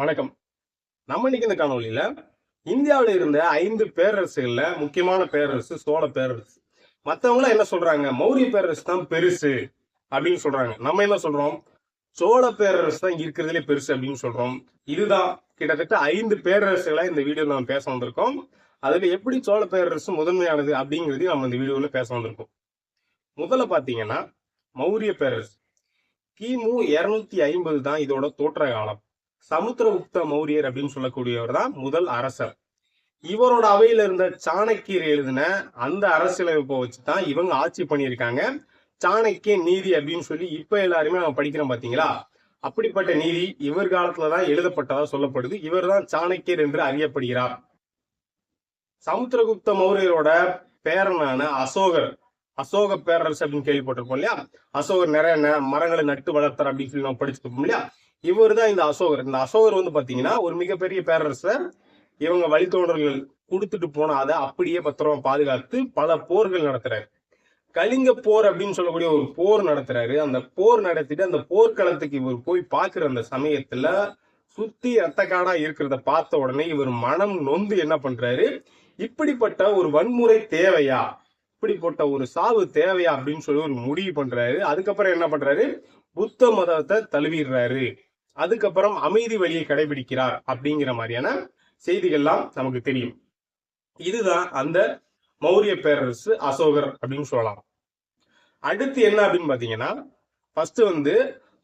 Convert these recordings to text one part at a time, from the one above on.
வணக்கம். நம்ம இன்னைக்கு இந்த காணொலியில இந்தியாவில் இருந்த ஐந்து பேரரசுகள்ல முக்கியமான பேரரசு சோழ பேரரசு. மற்றவங்களாம் என்ன சொல்றாங்க? மௌரிய பேரரசு தான் பெருசு அப்படின்னு சொல்றாங்க. நம்ம என்ன சொல்றோம்? சோழ பேரரசு தான் இருக்கிறதுலே பெருசு அப்படின்னு சொல்றோம். இதுதான் கிட்டத்தட்ட ஐந்து பேரரசுகளை இந்த வீடியோ நம்ம பேச வந்திருக்கோம். அதுல எப்படி சோழ பேரரசு முதன்மையானது அப்படிங்கிறதையும் நம்ம இந்த வீடியோல பேச வந்திருக்கோம். முதல்ல பாத்தீங்கன்னா மௌரிய பேரரசு. கிமு இருநூத்தி ஐம்பது தான் இதோட தோற்ற காலம். சமுத்திரகுப்த மௌரியர் அப்படின்னு சொல்லக்கூடியவர் தான் முதல் அரசர். இவரோட அவையில இருந்த சாணக்கியர் எழுதின அந்த அரசியலமைப்பை வச்சு தான் இவங்க ஆட்சி பண்ணியிருக்காங்க. சாணக்கிய நீதி அப்படின்னு சொல்லி இப்ப எல்லாருமே நம்ம படிக்கிறோம் பாத்தீங்களா? அப்படிப்பட்ட நீதி இவர் காலத்துலதான் எழுதப்பட்டதா சொல்லப்படுது. இவர் தான் சாணக்கியர் என்று அறியப்படுகிறார். சமுத்திரகுப்த மௌரியரோட பேரனான அசோகர் அசோக பேரரசு அப்படின்னு கேள்விப்பட்டிருப்போம் இல்லையா? அசோகர் நிறைய மரங்களை நட்டு வளர்த்தார் அப்படின்னு சொல்லி நம்ம படிச்சிருப்போம் இல்லையா? இவர் தான் இந்த அசோகர். இந்த அசோகர் வந்து பாத்தீங்கன்னா ஒரு மிகப்பெரிய பேரரசர் இவங்க வழித்தோன்றர்கள் கொடுத்துட்டு போன அதை அப்படியே பத்திரமா பாதுகாத்து பல போர்கள் நடத்துறாரு. கலிங்க போர் அப்படின்னு சொல்லக்கூடிய ஒரு போர் நடத்துறாரு. அந்த போர் நடத்திட்டு அந்த போர்க்களத்துக்கு இவர் போய் பார்க்குற அந்த சமயத்துல சுத்தி ரத்தக்காடா இருக்கிறத பார்த்த உடனே இவர் மனம் நொந்து என்ன பண்றாரு? இப்படிப்பட்ட ஒரு வன்முறை தேவையா? இப்படிப்பட்ட ஒரு சாவு தேவையா அப்படின்னு சொல்லி ஒரு முடிவு பண்றாரு. அதுக்கப்புறம் என்ன பண்றாரு? புத்த மதத்தை தழுவிடுறாரு. அதுக்கப்புறம் அமைதி வழியை கடைபிடிக்கிறார் அப்படிங்கிற மாதிரியான செய்திகள்லாம் நமக்கு தெரியும். இதுதான் அந்த மௌரிய பேரரசு அசோகர் அப்படின்னு சொல்லலாம். அடுத்து என்ன அப்படின்னு பாத்தீங்கன்னா ஃபர்ஸ்ட் வந்து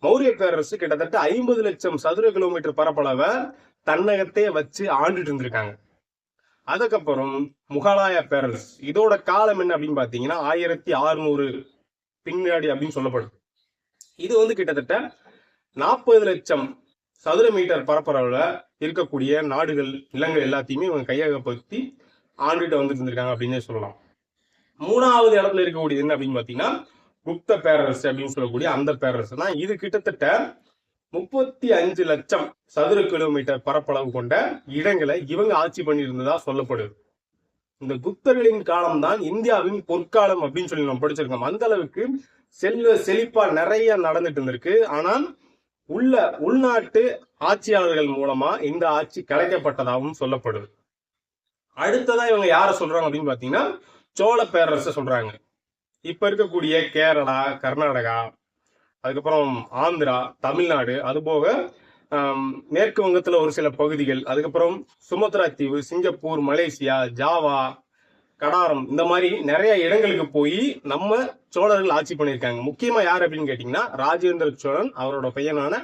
மௌரிய பேரரசு கிட்டத்தட்ட ஐம்பது லட்சம் சதுர கிலோமீட்டர் பரப்பளவை தன்னகத்தையே வச்சு ஆண்டுட்டு இருந்திருக்காங்க. அதுக்கப்புறம் முகலாய பேரரசு இதோட காலம் என்ன அப்படின்னு பாத்தீங்கன்னா ஆயிரத்தி அறுநூறு பின்னாடி அப்படின்னு சொல்லப்படுது. இது வந்து கிட்டத்தட்ட நாற்பது லட்சம் சதுர மீட்டர் பரப்பளவில் இருக்கக்கூடிய நாடுகள் நிலங்கள் எல்லாத்தையுமே இவங்க கையகப்படுத்தி ஆண்டுகிட்ட வந்துட்டு இருந்திருக்காங்க அப்படின்னே சொல்லலாம். மூணாவது இடத்துல இருக்கக்கூடியது என்ன அப்படின்னு பாத்தீங்கன்னா குப்த பேரரசு அப்படின்னு சொல்லக்கூடிய அந்த பேரரசு தான். இது கிட்டத்தட்ட முப்பத்தி அஞ்சு லட்சம் சதுர கிலோமீட்டர் பரப்பளவு கொண்ட இடங்களை இவங்க ஆட்சி பண்ணியிருந்ததா சொல்லப்படுது. இந்த குப்தர்களின் காலம்தான் இந்தியாவின் பொற்காலம் அப்படின்னு சொல்லி நம்ம படிச்சிருக்கோம். அந்த அளவுக்கு செல்வ செழிப்பா நிறைய நடந்துட்டு இருந்திருக்கு. ஆனால் உள்ள உள்நாட்டு ஆட்சியாளர்கள் மூலமா இந்த ஆட்சி கலைக்கப்பட்டதாகவும் சொல்லப்படுது. அடுத்ததா இவங்க யார சொல்றாங்க அப்படின்னு பாத்தீங்கன்னா சோழ பேரரசை சொல்றாங்க. இப்ப இருக்கக்கூடிய கேரளா கர்நாடகா அதுக்கப்புறம் ஆந்திரா தமிழ்நாடு அதுபோக போக மேற்கு வங்கத்துல ஒரு சில பகுதிகள் அதுக்கப்புறம் சுமத்ரா தீவு சிங்கப்பூர் மலேசியா ஜாவா கடாரம் இந்த மாதிரி நிறைய இடங்களுக்கு போய் நம்ம சோழர்கள் ஆட்சி பண்ணியிருக்காங்க. முக்கியமா யார் அப்படின்னு கேட்டீங்கன்னா ராஜேந்திர சோழன் அவரோட பையனான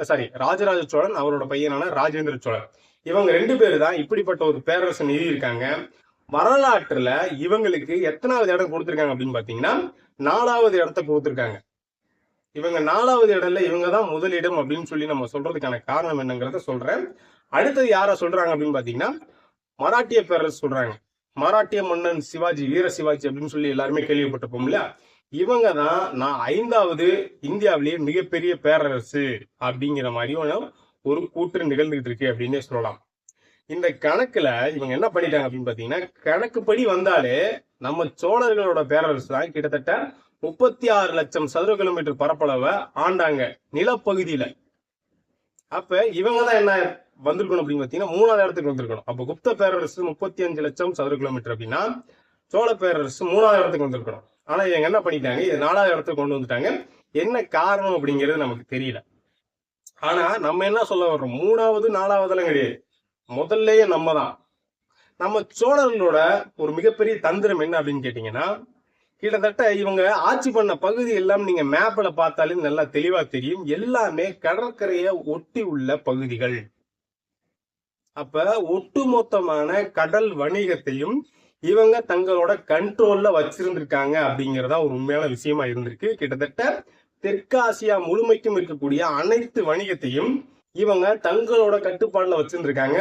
சாரி ராஜராஜ சோழன் அவரோட பையனான ராஜேந்திர சோழன். இவங்க ரெண்டு பேரு தான் இப்படிப்பட்ட ஒரு பேரரசு நிறுவி இருக்காங்க. வரலாற்றுல இவங்களுக்கு எத்தனாவது இடம் கொடுத்துருக்காங்க அப்படின்னு பாத்தீங்கன்னா நாலாவது இடத்த கொடுத்திருக்காங்க. இவங்க நாலாவது இடம்ல இவங்க தான் முதலிடம் அப்படின்னு சொல்லி நம்ம சொல்றதுக்கான காரணம் என்னங்கிறத சொல்றேன். அடுத்தது யார சொல்றாங்க அப்படின்னு பாத்தீங்கன்னா மராட்டிய பேரரசு சொல்றாங்க. மராட்டிய மன்னன் சிவாஜி வீர சிவாஜி அப்படின்னு சொல்லி எல்லாருமே கேள்விப்பட்டிருப்போம் இல்லையா? இவங்க தான் நான் ஐந்தாவது இந்தியாவிலேயே மிகப்பெரிய பேரரசு அப்படிங்கிற மாதிரியும் ஒரு கூற்று நிகழ்ந்துகிட்டு இருக்கு அப்படின்னே சொல்லலாம். இந்த கணக்குல இவங்க என்ன பண்ணிட்டாங்க அப்படின்னு பாத்தீங்கன்னா கணக்குப்படி வந்தாலே நம்ம சோழர்களோட பேரரசு தான் கிட்டத்தட்ட முப்பத்தி ஆறு லட்சம் சதுர கிலோமீட்டர் பரப்பளவை ஆண்டாங்க நிலப்பகுதியில. அப்ப இவங்க தான் என்ன வந்திருக்கணும் அப்படின்னு பார்த்தீங்கன்னா மூணாவது இடத்துக்கு வந்திருக்கணும். அப்போ குப்த பேரரசு முப்பத்தி அஞ்சு லட்சம் சதுர கிலோமீட்டர் அப்படின்னா சோழ பேரரசு மூணாவது இடத்துக்கு வந்திருக்கணும். ஆனா இவங்க என்ன பண்ணிட்டாங்க? இது நாலாவது இடத்துக்கு கொண்டு வந்துட்டாங்க. என்ன காரணம் அப்படிங்கிறது நமக்கு தெரியல. ஆனா நம்ம என்ன சொல்ல வர்றோம்? மூணாவது நாலாவதுலாம் கிடையாது. முதல்லயே நம்ம தான் நம்ம சோழர்களோட ஒரு மிகப்பெரிய தந்திரம் என்ன அப்படின்னு கேட்டீங்கன்னா கிட்டத்தட்ட இவங்க ஆட்சி பண்ண பகுதி எல்லாம் நீங்க மேப்ல பார்த்தாலே நல்லா தெளிவா தெரியும். எல்லாமே கடற்கரையை ஒட்டி உள்ள பகுதிகள். அப்ப ஒட்டுமொத்தமான கடல் வணிகத்தையும் இவங்க தங்களோட கண்ட்ரோல்ல வச்சிருந்திருக்காங்க அப்படிங்கறதா ஒரு உண்மையான விஷயமா இருந்திருக்கு. கிட்டத்தட்ட தெற்காசியா முழுமைக்கும் இருக்கக்கூடிய அனைத்து வணிகத்தையும் இவங்க தங்களோட கட்டுப்பாடுல வச்சிருந்திருக்காங்க.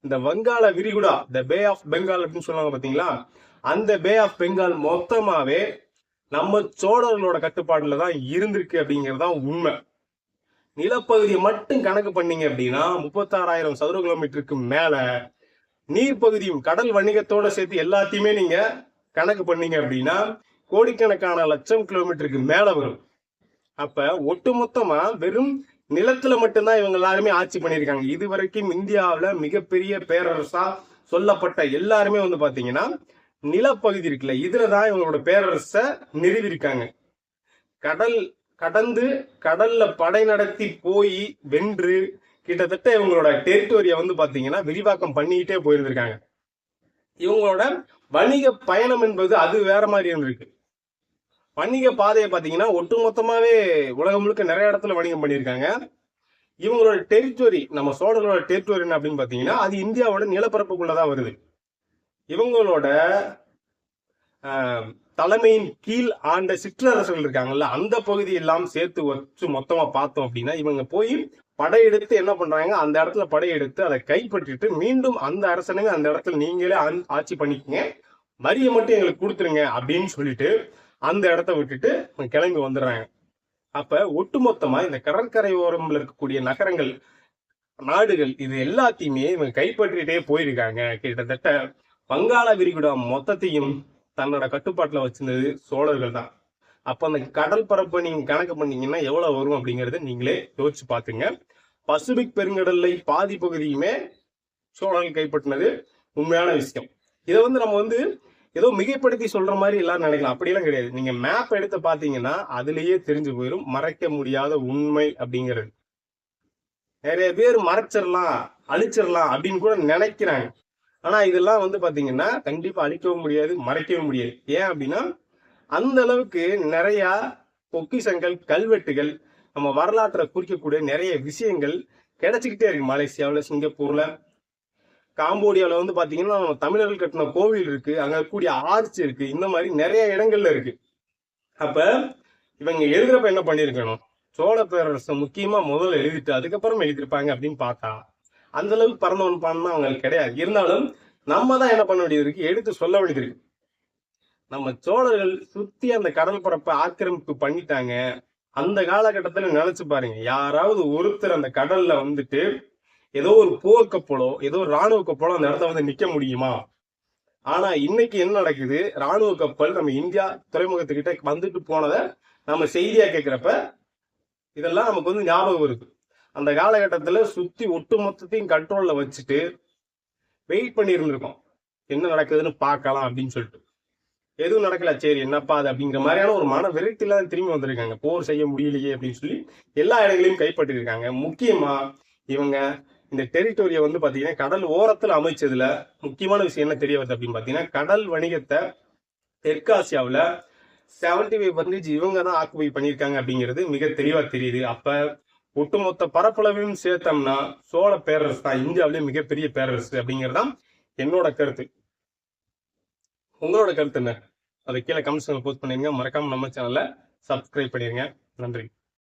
இந்த வங்காள விரிகுடா இந்த பே ஆஃப் பெங்கால் அப்படின்னு சொல்லுவாங்க பாத்தீங்களா? அந்த பே ஆஃப் பெங்கால் மொத்தமாவே நம்ம சோழர்களோட கட்டுப்பாடுல தான் இருந்திருக்கு அப்படிங்கறதா உண்மை. நிலப்பகுதியை மட்டும் கணக்கு பண்ணீங்க அப்படின்னா முப்பத்தாறாயிரம் சதுர கிலோமீட்டருக்கு மேல நீர்ப்பகுதியும் கடல் வணிகத்தோட சேர்த்து எல்லாத்தையுமே நீங்க கணக்கு பண்ணீங்க அப்படின்னா கோடிக்கணக்கான லட்சம் கிலோமீட்டருக்கு மேல வரும். அப்ப ஒட்டுமொத்தமா வெறும் நிலத்துல மட்டும்தான் இவங்க எல்லாருமே ஆட்சி பண்ணியிருக்காங்க. இது வரைக்கும் இந்தியாவில மிகப்பெரிய பேரரசா சொல்லப்பட்ட எல்லாருமே வந்து பாத்தீங்கன்னா நிலப்பகுதி இருக்குல்ல இதுலதான் இவங்களோட பேரரச நிறுவிருக்காங்க கடல் கடந்து கடல்ல படை நடத்தி போய் வென்று கிட்டத்தட்ட இவங்களோட டெரிட்டோரியை வந்து பாத்தீங்கன்னா விரிவாக்கம் பண்ணிக்கிட்டே போயிருந்திருக்காங்க. இவங்களோட வணிக பயணம் என்பது அது வேற மாதிரி இருந்திருக்கு. வணிக பாதையை பாத்தீங்கன்னா ஒட்டுமொத்தமாவே உலகம் முழுக்க நிறைய இடத்துல வணிகம் பண்ணியிருக்காங்க. இவங்களோட டெரிட்டோரி நம்ம சோழர்களோட டெரிட்டோரி என்ன அப்படின்னு பார்த்தீங்கன்னா அது இந்தியாவோட நிலப்பரப்புக்குள்ளதான் வருது. இவங்களோட தலைமையின் கீழ் ஆண்ட சிற்றரசுகள் இருக்காங்கல்ல அந்த பகுதி எல்லாம் சேர்த்து வச்சு மொத்தமா பார்த்தோம் அப்படின்னா இவங்க போய் படையெடுத்து என்ன பண்றாங்க அந்த இடத்துல படையெடுத்து அதை கைப்பற்றிட்டு மீண்டும் அந்த அரசனுங்க அந்த இடத்துல நீங்களே ஆட்சி பண்ணிக்கங்க. வரியை மட்டும் எங்களுக்கு கொடுத்துருங்க அப்படின்னு சொல்லிட்டு அந்த இடத்த விட்டுட்டு கிளம்பி வந்துடுறாங்க. அப்ப ஒட்டுமொத்தமா இந்த கடற்கரை ஓரம்ல இருக்கக்கூடிய நகரங்கள் நாடுகள் இது எல்லாத்தையுமே இவங்க கைப்பற்றிட்டே போயிருக்காங்க. கிட்டத்தட்ட வங்காள விரிகுடா மொத்தத்தையும் தன்னோட கட்டுப்பாட்டில் வச்சிருந்தது சோழர்கள் தான் அப்போ அந்த கடல் பரப்பை நீங்கள் கணக்கு பண்ணீங்கன்னா எவ்வளோ வரும் அப்படிங்கிறத நீங்களே யோசிச்சு பார்த்துங்க பசிபிக் பெருங்கடல்ல பாதி பகுதியுமே சோழர்கள் கைப்பற்றினது உண்மையான விஷயம். இதை வந்து நம்ம வந்து ஏதோ மிகைப்படுத்தி சொல்ற மாதிரி எல்லாரும் நினைக்கலாம். அப்படியெல்லாம் கிடையாது. நீங்க மேப் எடுத்து பாத்தீங்கன்னா அதுலயே தெரிஞ்சு போயிடும் மறைக்க முடியாத உண்மை அப்படிங்கிறது. நிறைய பேர் மறைச்சிடலாம் அழிச்சிடலாம் அப்படின்னு கூட நினைக்கிறாங்க. ஆனா இதெல்லாம் வந்து பாத்தீங்கன்னா கண்டிப்பா அழிக்கவும் முடியாது மறைக்கவும் முடியாது. ஏன் அப்படின்னா அந்த அளவுக்கு நிறைய பொக்கிஷங்கள் கல்வெட்டுகள் நம்ம வரலாற்றை குறிக்கக்கூடிய நிறைய விஷயங்கள் கிடைச்சிக்கிட்டே இருக்கு. மலேசியாவில் சிங்கப்பூர்ல காம்போடியாவில் வந்து பார்த்தீங்கன்னா நம்ம தமிழர்கள் கட்டின கோவில் இருக்கு. அங்கே கூடிய ஆர்ச் இருக்கு. இந்த மாதிரி நிறைய இடங்கள்ல இருக்கு. அப்ப இவங்க எழுதுறப்ப என்ன பண்ணியிருக்கணும்? சோழ பேரரசு முக்கியமா முதல்ல எழுதிட்டு அதுக்கப்புறம் எழுதியிருப்பாங்க அப்படின்னு பார்த்தா அந்த அளவுக்கு பறந்தவன் பான்னா அவங்களுக்கு கிடையாது. இருந்தாலும் நம்ம தான் என்ன பண்ண வேண்டியது இருக்கு? எடுத்து சொல்ல வேண்டியது இருக்கு. நம்ம சோழர்கள் சுத்தி அந்த கடல் பரப்பை ஆக்கிரமிப்பு பண்ணிட்டாங்க. அந்த காலகட்டத்துல நினைச்சு பாருங்க. யாராவது ஒருத்தர் அந்த கடல்ல வந்துட்டு ஏதோ ஒரு போர் கப்பலோ ஏதோ ஒரு ராணுவ கப்பலோ அந்த இடத்த வந்து நிக்க முடியுமா? ஆனா இன்னைக்கு என்ன நடக்குது? ராணுவ கப்பல் நம்ம இந்தியா துறைமுகத்துக்கிட்ட வந்துட்டு போனதை நம்ம செய்தியா கேட்கிறப்ப இதெல்லாம் நமக்கு வந்து ஞாபகம் வருது. அந்த காலகட்டத்தில் சுற்றி ஒட்டு மொத்தத்தையும் கண்ட்ரோலில் வச்சுட்டு வெயிட் பண்ணியிருந்திருக்கோம் என்ன நடக்குதுன்னு பார்க்கலாம் அப்படின்னு சொல்லிட்டு. எதுவும் நடக்கல. சரி என்னப்பா அது அப்படிங்கிற மாதிரியான ஒரு மன விரக்தியில திரும்பி வந்திருக்காங்க. போர் செய்ய முடியலையே அப்படின்னு சொல்லி எல்லா இடங்களையும் கைப்பற்றிருக்காங்க. முக்கியமா இவங்க இந்த டெரிட்டோரியை வந்து பாத்தீங்கன்னா கடல் ஓரத்துல அமைச்சதுல முக்கியமான விஷயம் என்ன தெரிய வருது அப்படின்னு பாத்தீங்கன்னா கடல் வணிகத்தை தெற்காசியாவில் செவன்டி ஃபைவ் பர்சன்டேஜ் இவங்க தான் ஆக்குபை பண்ணியிருக்காங்க அப்படிங்கிறது மிக தெளிவா தெரியுது. அப்போ ஒட்டுமொத்த பரப்பளவையும் சேர்த்தோம்னா சோழ பேரரசு தான். இந்தியாவிலேயே மிகப்பெரிய பேரரசு அப்படிங்கிறதுதான் என்னோட கருத்து. உங்களோட கருத்து என்ன? அதை கீழே கமெண்ட்ஸ் போஸ்ட் பண்ணிருங்க. மறக்காம நம்ம சேனலை சப்ஸ்கிரைப் பண்ணிருங்க. நன்றி.